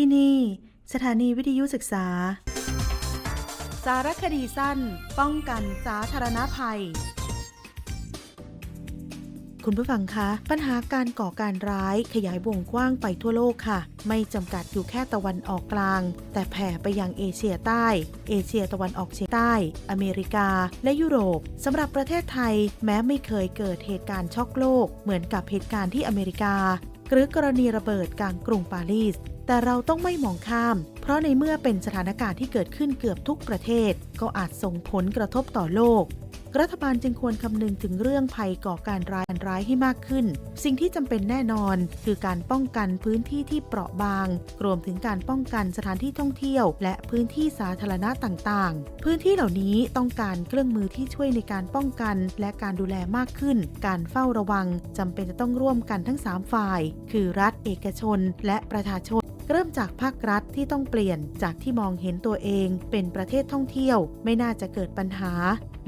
ที่นี่ สถานีวิทยุศึกษา สารคดีสั้น ป้องกันสาธารณภัย คุณผู้ฟังคะ ปัญหาการก่อการร้ายขยายวงกว้างไปทั่วโลกค่ะ ไม่จำกัดอยู่แค่ตะวันออกกลาง แต่แผ่ไปยังเอเชียใต้ เอเชียตะวันออกเฉียงใต้ อเมริกา และยุโรปสำหรับประเทศไทย แม้ไม่เคยเกิดเหตุการณ์ช็อกโลก เหมือนกับเหตุการณ์ที่อเมริกา หรือกรณีระเบิดกลางกรุงปารีส แต่เราต้องไม่มองข้าม เพราะในเมื่อเป็นสถานการณ์ที่เกิดขึ้นเกือบทุกประเทศ ก็อาจส่งผลกระทบต่อโลก รัฐบาลจึงควรคำนึงถึงเรื่องภัยก่อการร้ายร้ายให้มากขึ้น สิ่งที่จำเป็นแน่นอน คือการป้องกันพื้นที่ที่เปราะบาง รวมถึงการป้องกันสถานที่ท่องเที่ยว และพื้นที่สาธารณะต่างๆ พื้นที่เหล่านี้ต้องการเครื่องมือที่ช่วยในการป้องกัน และการดูแลมากขึ้น การเฝ้าระวังจำเป็นจะต้องร่วมกันทั้ง 3 ฝ่าย คือรัฐเอกชน และประชาชน เริ่มจากภาครัฐที่ต้องเปลี่ยนจากที่มองเห็นตัวเองเป็นประเทศท่องเที่ยว ไม่น่าจะเกิดปัญหา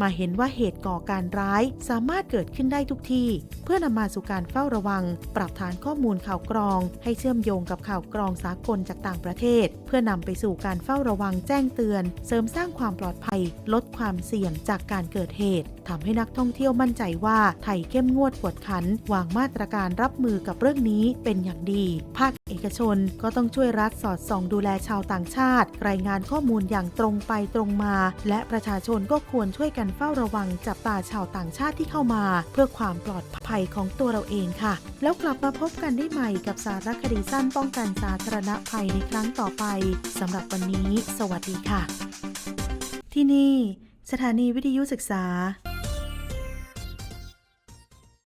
มาเห็นว่าเหตุก่อการร้ายสามารถเกิดขึ้นได้ทุกที่ เพื่อนำมาสู่การเฝ้าระวัง ปรับฐานข้อมูลข่าวกรอง ให้เชื่อมโยงกับข่าวกรองสากลจากต่างประเทศ เพื่อนำไปสู่การเฝ้าระวังแจ้งเตือน เสริมสร้างความปลอดภัย ลดความเสี่ยงจากการเกิดเหตุทำให้นักท่องเที่ยวมั่นใจว่าไทยเข้มงวดกวดขัน วางมาตรการรับมือกับเรื่องนี้เป็นอย่างดี ภาค เอกชนก็ต้องช่วยรัฐสอดส่องดูแลชาวต่างชาติ รายงานข้อมูลอย่างตรงไปตรงมา และประชาชนก็ควรช่วยกันเฝ้าระวังจับตาชาวต่างชาติที่เข้ามา เพื่อความปลอดภัยของตัวเราเองค่ะ แล้วกลับมาพบกันได้ใหม่กับสารคดีสั้นป้องกันสาธารณภัยในครั้งต่อไปสำหรับวันนี้ สวัสดีค่ะ ที่นี่ สถานีวิทยุศึกษา